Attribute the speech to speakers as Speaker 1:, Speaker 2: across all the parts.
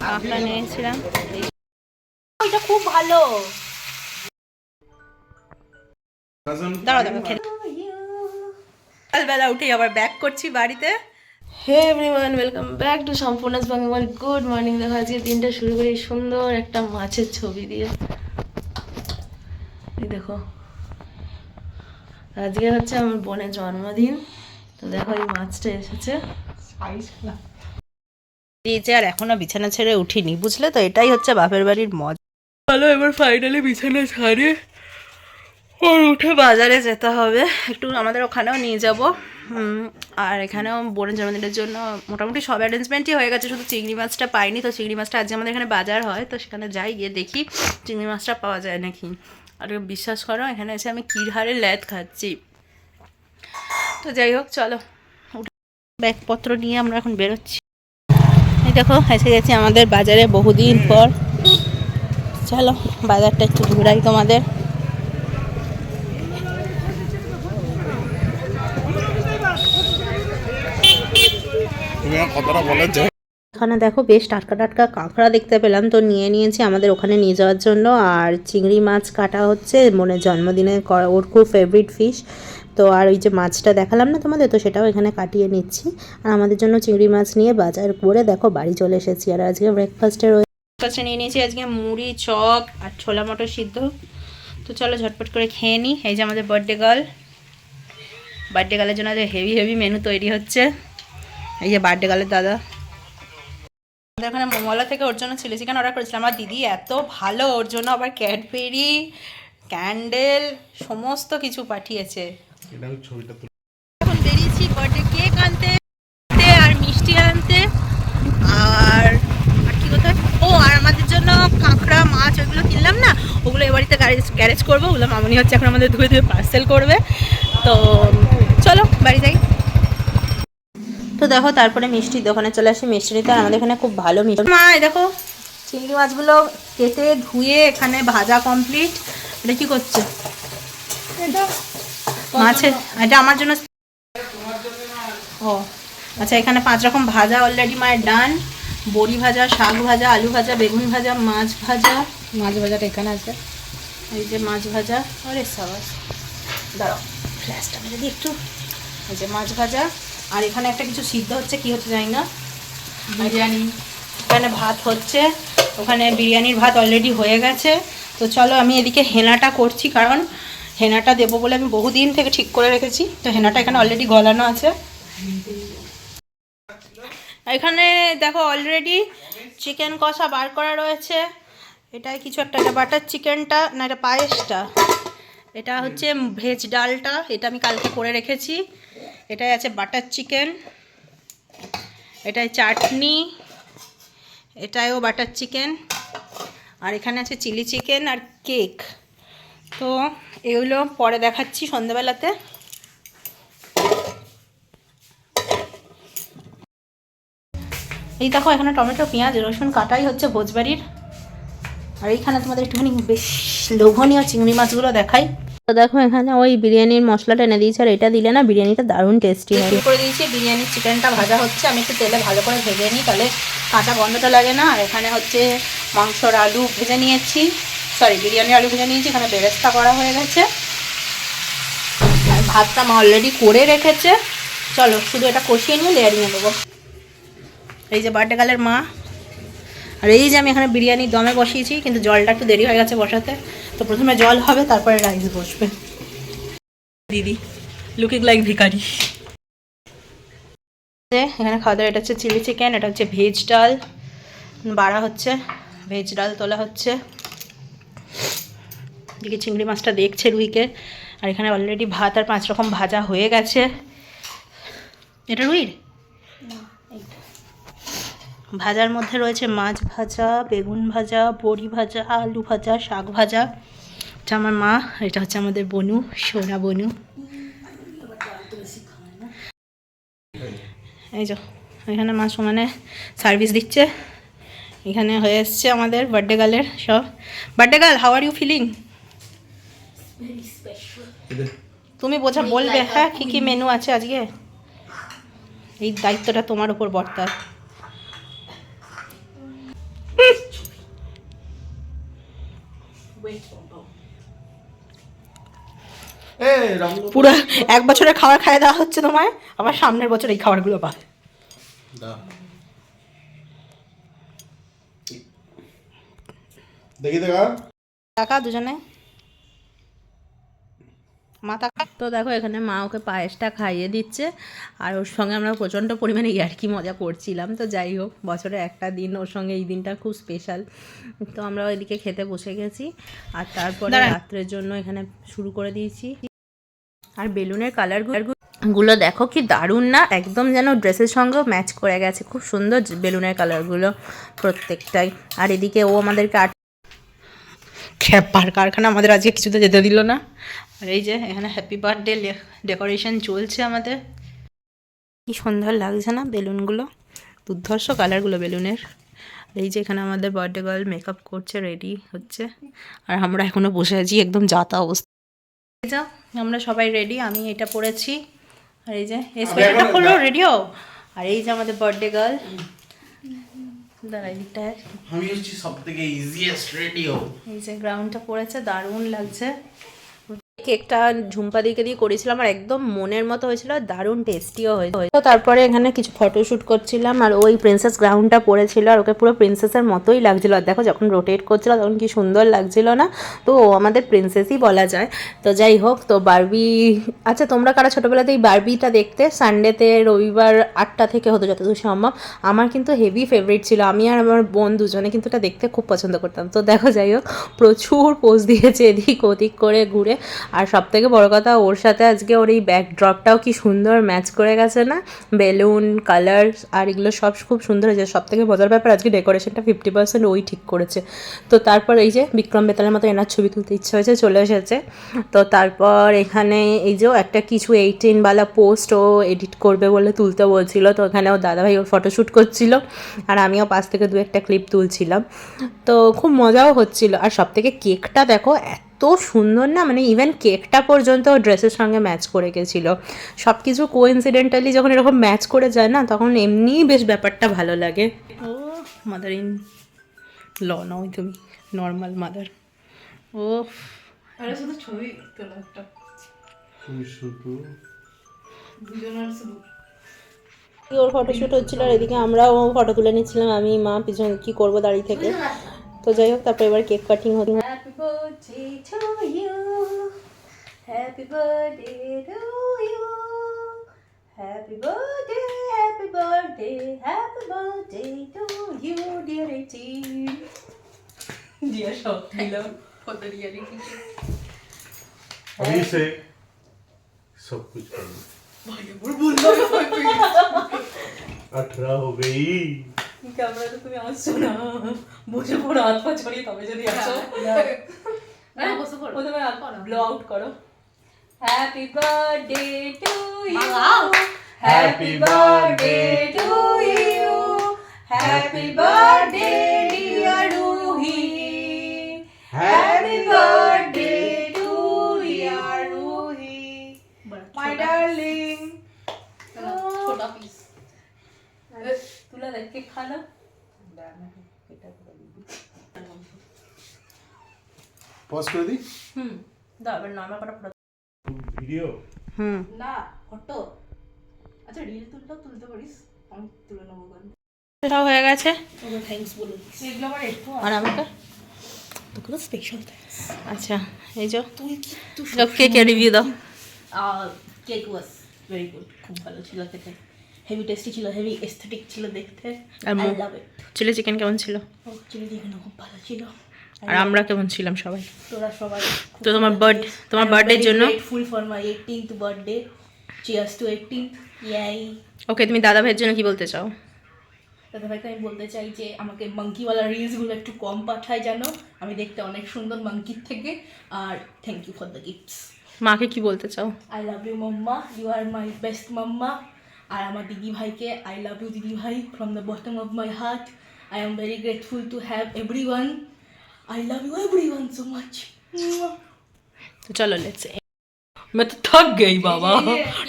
Speaker 1: কাঁকড়া নিয়েছিলাম। ওইটা খুব ভালো। সকালবেলা উঠে আবার ব্যাক করছি বাড়িতে।
Speaker 2: Hey everyone welcome back to সম্পূর্ণাস Bangla good morning দেখো আজকে দিনটা শুরু করি সুন্দর একটা মাছের ছবি দিয়ে। এই দেখো আজকে হচ্ছে আমার বোনের জন্মদিন। তো দেখো এই মাছটা এসেছে।
Speaker 1: দিয়েছে আর এখনও বিছানা ছেড়ে উঠিনি বুঝলে তো? এটাই হচ্ছে বাপের বাড়ির মজা।
Speaker 2: ভালো এবার ফাইনালি বিছানা ছাড়ে। ওর উঠে বাজারে যেতে হবে।
Speaker 1: একটু আমাদের ওখানেও নিয়ে যাব। আর এখানেও বোনের জন্মদিনের জন্য মোটামুটি সব অ্যারেঞ্জমেন্টই হয়ে গেছে। শুধু চিংড়ি মাছটা পাইনি তো চিংড়ি মাছটা আজকে আমাদের এখানে বাজার হয় তো সেখানে যাই গিয়ে দেখি চিংড়ি মাছটা পাওয়া যায় নাকি। আর বিশ্বাস করো এখানে এসে আমি কিরহারের ল্যাদ খাচ্ছি। তো যাই হোক চলো। ব্যাগপত্র নিয়ে আমরা এখন বেরোচ্ছি। এই দেখো এসে গেছি আমাদের বাজারে বহুদিন পর। চলো বাজারটা একটু ঘুরাই তোমাদের।
Speaker 3: কতটা আমার
Speaker 1: এখানে দেখো বেশ টাটকা টাটকা কাঁকড়া দেখতে পেলাম। তো নিয়ে নিয়েছি আমাদের ওখানে নিয়ে যাওয়ার জন্য। আর চিংড়ি মাছ কাটা হচ্ছে মনে জন্মদিনে ওর খুব ফেভারিট ফিশ তো আর ওই যে মাছটা দেখালাম না তোমাদের, তো সেটাও এখানে কাটিয়ে নিচ্ছি। আর আমাদের জন্য চিংড়ি মাছ নিয়ে বাজার করে দেখো বাড়ি চলে এসেছি। আর আজকে ব্রেকফাস্টের ব্রেকফাস্টে নিয়ে নিয়েছি আজকে মুড়ি, চপ আর ছোলা মটর সিদ্ধ। তো চলো ঝটপট করে খেয়ে নিই এই যে আমাদের বার্থডে গার্ল বার্থডে গার্লের জন্য যে হেভি হেভি মেনু তৈরি হচ্ছে। এই যে বার্থডে গার্লের দাদা। আমাদের ওখানে মোমলা থেকে ওর জন্য চিলি চিকেন অর্ডার করেছিলাম। আমার দিদি এত ভালো ওর জন্য আবার ক্যাডবেরি ক্যান্ডেল সমস্ত কিছু পাঠিয়েছে। এখন বেরিয়েছি বার্থডে কেক আনতে আর মিষ্টি আনতে আর আর কি কোথায়? ও আর আমাদের জন্য কাঁকড়া মাছ ওগুলো কিনলাম না ওগুলো এ বাড়িতে গ্যারেজ গ্যারেজ করব ওগুলো মামনি হচ্ছে এখন আমাদের ধুয়ে ধুয়ে পার্সেল করবে। তো চলো বাড়ি যাই। তো দেখো তারপরে মিষ্টির দোকানে চলে আসি। মিষ্টি নিতে আমাদের এখানে খুব ভালো মিষ্টি। মা এই দেখো চিংড়ি মাছগুলো কেটে ধুয়ে এখানে ভাজা কমপ্লিট এটা কি করছে? মাছের এটা আমার জন্য ও আচ্ছা এখানে পাঁচ রকম ভাজা অলরেডি মায়ের ডান। বড়ি ভাজা শাক ভাজা আলু ভাজা বেগুন ভাজা মাছ ভাজা। মাছ ভাজাটা এখানে আছে। এই যে মাছ ভাজা। আরে সাবাস। দাঁড়াও ফ্ল্যাশটা যদি একটু এই যে মাছ ভাজা। আর এখানে একটা কিছু সিদ্ধ হচ্ছে কি হচ্ছে জানি না? বিরিয়ানি। এখানে ভাত হচ্ছে ওখানে বিরিয়ানির ভাত অলরেডি হয়ে গেছে। তো চলো আমি এদিকে হেনাটা করছি কারণ হেনাটা দেবো বলে আমি বহুদিন থেকে ঠিক করে রেখেছি। তো হেনাটা এখানে অলরেডি গলানো আছে। এখানে দেখো অলরেডি চিকেন কষা বার করা রয়েছে। এটাই কিছু একটা এটা বাটার চিকেনটা না এটা পায়েসটা। এটা হচ্ছে ভেজ ডালটা এটা আমি কালকে করে রেখেছি। এটাই আছে বাটার চিকেন, এটাই চাটনি, এটাইও বাটার চিকেন, আর এখানে আছে চিলি চিকেন আর কেক। তো এগুলো পরে দেখাচ্ছি সন্ধ্যাবেলাতে। এই দেখো, এখানে টমেটো, পেঁয়াজ, রসুন কাটাই হচ্ছে ভোজবাড়ির। আর এইখানে তোমাদের একটুখানি বেশ লোভনীয় চিংড়ি মাছগুলো দেখাই। তো দেখো এখানে ওই বিরিয়ানির মশলাটা এনে দিয়েছি আর এটা দিলে না বিরিয়ানিটা দারুণ টেস্টি হয়। করে দিয়েছি বিরিয়ানির চিকেনটা ভাজা হচ্ছে আমি একটু তেলে ভালো করে ভেজে নিই তাহলে কাঁচা গন্ধটা লাগে না। আর এখানে হচ্ছে মাংসর আলু ভেজে নিয়েছি সরি বিরিয়ানির আলু ভেজে নিয়েছি এখানে বেরেস্তা করা হয়ে গেছে। আর ভাতটা মা অলরেডি করে রেখেছে। চলো শুধু এটা কষিয়ে নিয়ে লেয়ারিংয়ে দেবো। এই যে বার্থডে গালের মা আর এই যে আমি এখানে বিরিয়ানি দমে বসিয়েছি কিন্তু জলটা একটু দেরি হয়ে গেছে বসাতে। তো প্রথমে জল হবে তারপরে রাইস বসবে। দিদি লুকিং লাইক ভিকারি এখানে খাওয়া দাওয়া এটা হচ্ছে চিলি চিকেন এটা হচ্ছে ভেজ ডাল বাড়া হচ্ছে ভেজ ডাল তোলা হচ্ছে। এদিকে চিংড়ি মাছটা দেখছে রুইকে আর এখানে অলরেডি ভাত আর পাঁচ রকম ভাজা হয়ে গেছে। এটা রুইর? ভাজার মধ্যে রয়েছে মাছ ভাজা বেগুন ভাজা বড়ি ভাজা আলু ভাজা শাক ভাজা। এটা আমার মা এটা হচ্ছে আমাদের বনু সোনা বনু। এই যে এখানে মা সমানে সার্ভিস দিচ্ছে। এখানে হয়ে এসছে আমাদের বার্থডে গার্লের সব। Birthday girl how are you feeling তুমি বোঝা বলবে হ্যাঁ কী কী মেনু আছে আজকে? এই দায়িত্বটা তোমার উপর বর্তায়। পুরো এক বছরের খাবার খাইয়ে দেওয়া হচ্ছে তোমায় আবার সামনের বছর এই খাবারগুলো পাবে।
Speaker 3: দেখি দেখা
Speaker 1: দুজনে? মা টাকা তো দেখো এখানে মা ওকে পায়েসটা খাইয়ে দিচ্ছে আর ওর সঙ্গে আমরা প্রচণ্ড পরিমাণে ইয়ার্কি মজা করছিলাম। তো যাই হোক বছরে একটা দিন ওর সঙ্গে এই দিনটা খুব স্পেশাল তো আমরা ওইদিকে খেতে বসে গেছি আর তারপরে রাত্রের জন্য এখানে শুরু করে দিয়েছি। আর বেলুনের কালারগুলো গুলো দেখো কি দারুণ না? একদম যেন ড্রেসের সঙ্গেও ম্যাচ করে গেছে। খুব সুন্দর বেলুনের কালারগুলো প্রত্যেকটাই। আর এদিকে ও আমাদেরকে আট খ্যাপার কারখানা আমাদের আজকে কিছুতে যেতে দিল না। আর এই যে এখানে হ্যাপি বার্থডে ডেকোরেশন চলছে আমাদের। কি সুন্দর লাগছে না বেলুনগুলো? দুর্ধর্ষ কালারগুলো বেলুনের। এই যে এখানে আমাদের বার্থডে গার্ল মেকআপ করছে রেডি হচ্ছে। আর আমরা এখনও বসে আছি একদম যাতা অবস্থা। যা আমরা সবাই রেডি আমি এটা পরেছি। আর এই যে এই সোয়েটারটা পরলো রেডি আর এই যে আমাদের বার্থডে গার্ল দাঁড়া এই
Speaker 3: আমি হচ্ছি সব থেকে ইজিয়েস্ট রেডিও
Speaker 1: এই যে গ্রাউন্ডটা পড়েছে দারুণ লাগছে। কেকটা ঝুম্পা দিকে দিয়ে করেছিলাম আর একদম মনের মতো হয়েছিল দারুণ টেস্টিও হয়েছিল। তো তারপরে এখানে কিছু ফটোশ্যুট করছিলাম আর ওই প্রিন্সেস গ্রাউন্ডটা পড়েছিল আর ওকে পুরো প্রিন্সেসের মতোই লাগছিল। আর দেখো যখন রোটেট করছিল তখন কি সুন্দর লাগছিল না? তো ও আমাদের প্রিন্সেসই বলা যায়। তো যাই হোক, তো বারবি আচ্ছা তোমরা কারা ছোটোবেলাতে এই বারবিটা দেখতে? সানডেতে রবিবার আটটা থেকে হতো যতদূর সম্ভব। আমার কিন্তু হেভি ফেভারিট ছিল। আমি আর আমার বোন দুজনে কিন্তু এটা দেখতে খুব পছন্দ করতাম। তো দেখো যাই হোক, প্রচুর পোজ দিয়েছে এদিক ওদিক করে ঘুরে। আর সব থেকে বড় কথা, ওর সাথে আজকে ওর এই ব্যাকড্রপটাও কি সুন্দর ম্যাচ করে গেছে না? বেলুন কালার আর এগুলো সব খুব সুন্দর হয়েছে। সব থেকে মজার ব্যাপার, আজকে ডেকোরেশনটা ফিফটি পার্সেন্ট ওই ঠিক করেছে। তো তারপর এই যে বিক্রম বেতালের মতো এনার ছবি তুলতে ইচ্ছা হয়েছে, চলে এসেছে। তো তারপর এখানে এই যে একটা কিছু এইটিনওয়ালা পোস্ট ও এডিট করবে বলে তুলতে বলছিল। তো এখানে ও দাদাভাই ওর ফটোশ্যুট করছিল। আর আমিও পাশ থেকে দু একটা ক্লিপ তুলছিলাম। তো খুব মজাও হচ্ছিল। আর সব থেকে কেকটা দেখো এত সুন্দর না? মানে ইভেন কেকটা পর্যন্ত ড্রেসের সঙ্গে ম্যাচ করে গেছিল। সব কিছু কোইন্সিডেন্টালি যখন এরকম ম্যাচ করে যায় না তখন এমনিই বেশ ব্যাপারটা ভালো লাগে। ও মাদার ইন ল নয় তুমি নর্মাল মাদার ও
Speaker 2: আরে শুধু ছবি তোলা একটা।
Speaker 3: তুমি শুধু।
Speaker 2: দুজনের শুধু।
Speaker 1: ওর ফটোশ্যুট হচ্ছিল আর এদিকে আমরাও ফটো তুলে নিচ্ছিলাম আমি মা পিছনে কি করব দাঁড়িয়ে থেকে। তো যাই হোক তারপর এবার কেক কাটিং হতো
Speaker 2: birthday to you. Happy birthday to you. Happy birthday, happy birthday, happy birthday to you, dear 18. dear shock, I love for the reality show.
Speaker 3: अभी से सब कुछ करना भाई बुलबुल अठारह हो गई
Speaker 2: ক্যামেরা তো তুমি আসছো না বসে পড়ো হাত পা ছড়িয়ে তবে যদি আসো হ্যাঁ। বসে পড়ো। প্রথমে ব্লো আউট করো। Happy birthday to you happy birthday to you happy birthday dear Ruhi happy birthday to dear Ruhi my darling ছোটা পিস তুলা হ্যালো
Speaker 3: পজ করে দিই?
Speaker 1: হুম দাও এবার নর্মাল কটা ফটো
Speaker 3: ভিডিও
Speaker 1: হুম।
Speaker 2: না ফটো আচ্ছা রিল তুললেও তুলতে পারিস। আমি তুলে নেব
Speaker 1: সব হয়ে গেছে।
Speaker 2: থ্যাঙ্কস বলুন এগুলো আবার একটু
Speaker 1: আর আমাকে?
Speaker 2: তোকে তো স্পেশাল
Speaker 1: আচ্ছা এই যে।
Speaker 2: তুই কি তুই
Speaker 1: কেক কে রিভিউ দাও।
Speaker 2: কেক ওয়াজ ভেরি গুড খুব ভালো ছিল খেতে। হেভি টেস্টি ছিল হেভি এস্থেটিক ছিল দেখতে।
Speaker 1: আর I
Speaker 2: love it
Speaker 1: chilli chicken কেমন ছিল?
Speaker 2: ও চিলি চিকেন খুব ভালো ছিল।
Speaker 1: আর আমরা কেমন ছিলাম সবাই?
Speaker 2: তোরা সবাই
Speaker 1: তো তোমার বার্থ তোমার বার্থডের জন্য?
Speaker 2: Full for my eighteenth birthday cheers to eighteenth yay
Speaker 1: okay তুমি দাদা ভাইয়ের জন্য কি বলতে চাও?
Speaker 2: দাদা ভাইকে আমি বলতে চাই যে আমাকে মাঙ্কিওয়ালা রিলসগুলো একটু কম পাঠায় জানো। আমি দেখতে অনেক সুন্দর মাঙ্কির থেকে। আর thank you for the gifts
Speaker 1: মাকে কি বলতে চাও?
Speaker 2: I love you mamma you are my best mamma আর আমার দিদি ভাইকে আই লাভ ইউ দিদি ভাই from the bottom of my heart I am very grateful to have everyone I love you everyone so much
Speaker 1: तो चलो let's मैं तो थक गई बाबा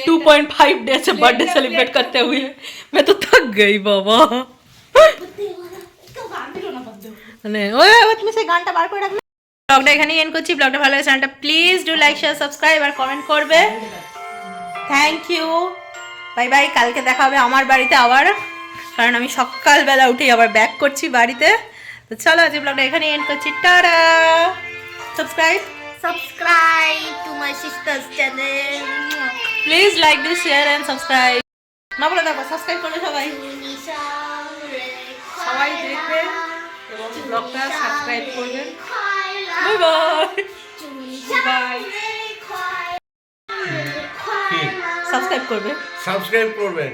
Speaker 1: 2.5 डे से बर्थडे सेलिब्रेट करते हुए मैं तो थक गई बाबा মানে ওই ওই তুমি সেই গানটা বার করে রাখবে ব্লগটা এখানেই এন্ড করছি ব্লগটা ভালো লাগে চ্যানেলটা please do like share subscribe R comment করবে থ্যাংক ইউ বাই বাই কালকে দেখা হবে আমার বাড়িতে আবার। কারণ আমি সকালবেলা উঠেই আবার ব্যাক করছি বাড়িতে। তো চলো আজকে ব্লগটা এখানে এন্ড করছি। Tata! Subscribe
Speaker 2: Subscribe to my sister's channel.
Speaker 1: Please like this share and subscribe না বলে দেখো সাবস্ক্রাইব করবে সবাই। সবাই দেখবেন এবং ব্লগটা সাবস্ক্রাইব করবেন। বাই বাই বাই সাবস্ক্রাইব করবে।
Speaker 3: সাবস্ক্রাইব করবেন।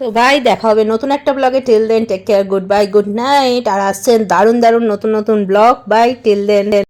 Speaker 1: তো ভাই, দেখা হবে নতুন একটা ব্লগে till then take care good bye good night আর আসছেন দারুণ দারুণ নতুন নতুন ব্লগ বাই টিল দেন